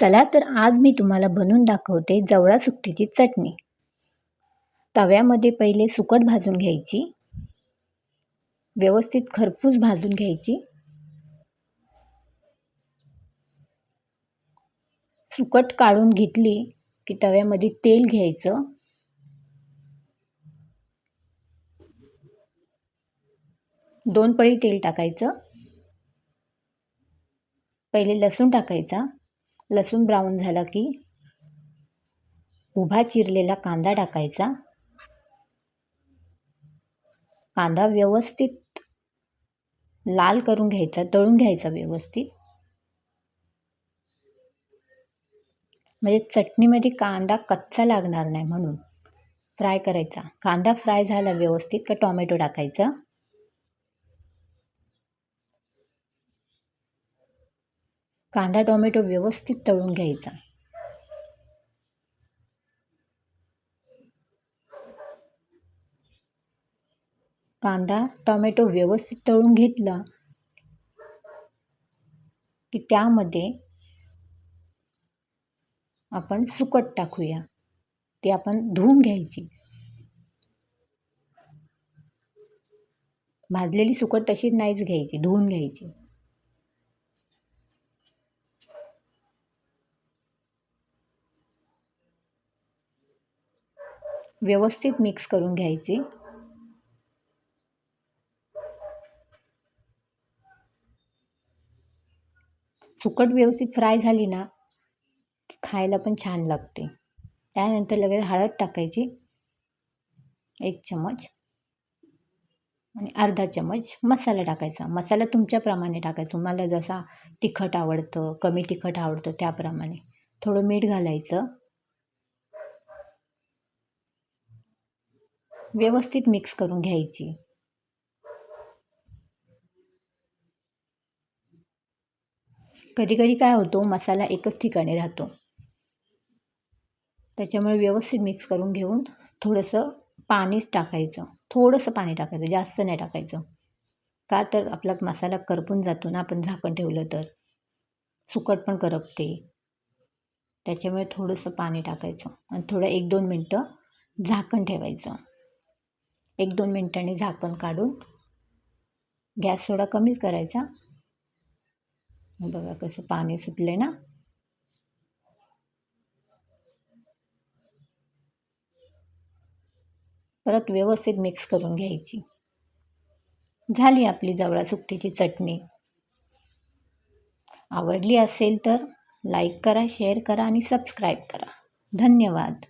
चला तर आज मी तुम्हाला बनवून दाखवते जवळा सुकटीची चटणी. तव्यामध्ये पहिले सुकट भाजून घ्यायची. व्यवस्थित खरपूस भाजून घ्यायची. सुकट काढून घेतली की तव्यामध्ये तेल घ्यायचं. दोन पळी तेल टाकायचं. पहिले लसूण टाकायचा. लसूण ब्राऊन झाला की उभा चिरलेला कांदा टाकायचा. कांदा व्यवस्थित लाल करून घ्यायचा तळून घ्यायचा व्यवस्थित. म्हणजे चटणीमध्ये कांदा कच्चा लागणार नाही म्हणून फ्राय करायचा. कांदा फ्राय झाला व्यवस्थित का टॉमॅटो टाकायचा? कांदा टोमॅटो व्यवस्थित तळून घ्यायचा. कांदा टोमॅटो व्यवस्थित तळून घेतला की त्यामध्ये आपण सुकट टाकूया. ती आपण धुवून घ्यायची. भाजलेली सुकट तशी नाहीच घ्यायची धुवून घ्यायची. व्यवस्थित मिक्स करून घ्यायची. सुकट व्यवस्थित फ्राय झाली ना की खायला पण छान लागते. त्यानंतर लगेच हळद टाकायची एक चमच आणि अर्धा चमच मसाला टाकायचा. मसाला तुमच्याप्रमाणे टाकायचा. तुम्हाला जसा तिखट आवडतं कमी तिखट आवडतं त्याप्रमाणे. थोडं मीठ घालायचं. व्यवस्थित मिक्स करून घ्यायची. कधी कधी काय होतो मसाला एकच ठिकाणी राहतो. त्याच्यामुळे व्यवस्थित मिक्स करून घेऊन थोडंसं पाणीच टाकायचं. थोडंसं पाणी टाकायचं जास्त नाही टाकायचं. का तर आपला मसाला करपून जातो ना आपण झाकण ठेवलं तर. सुकट पण करपते. त्याच्यामुळे थोडंसं पाणी टाकायचं आणि थोडं एक दोन मिनटं झाकण ठेवायचं. एक दोन मिनटांनी झाकण काढून गॅस थोडा कमीच करायचा. बघा कसं पाणी सुटले ना. परत व्यवस्थित मिक्स करून घ्यायची. झाली आपली जवळा सुकटीची चटणी. आवडली असेल तर लाईक करा शेअर करा आणि सबस्क्राईब करा. धन्यवाद.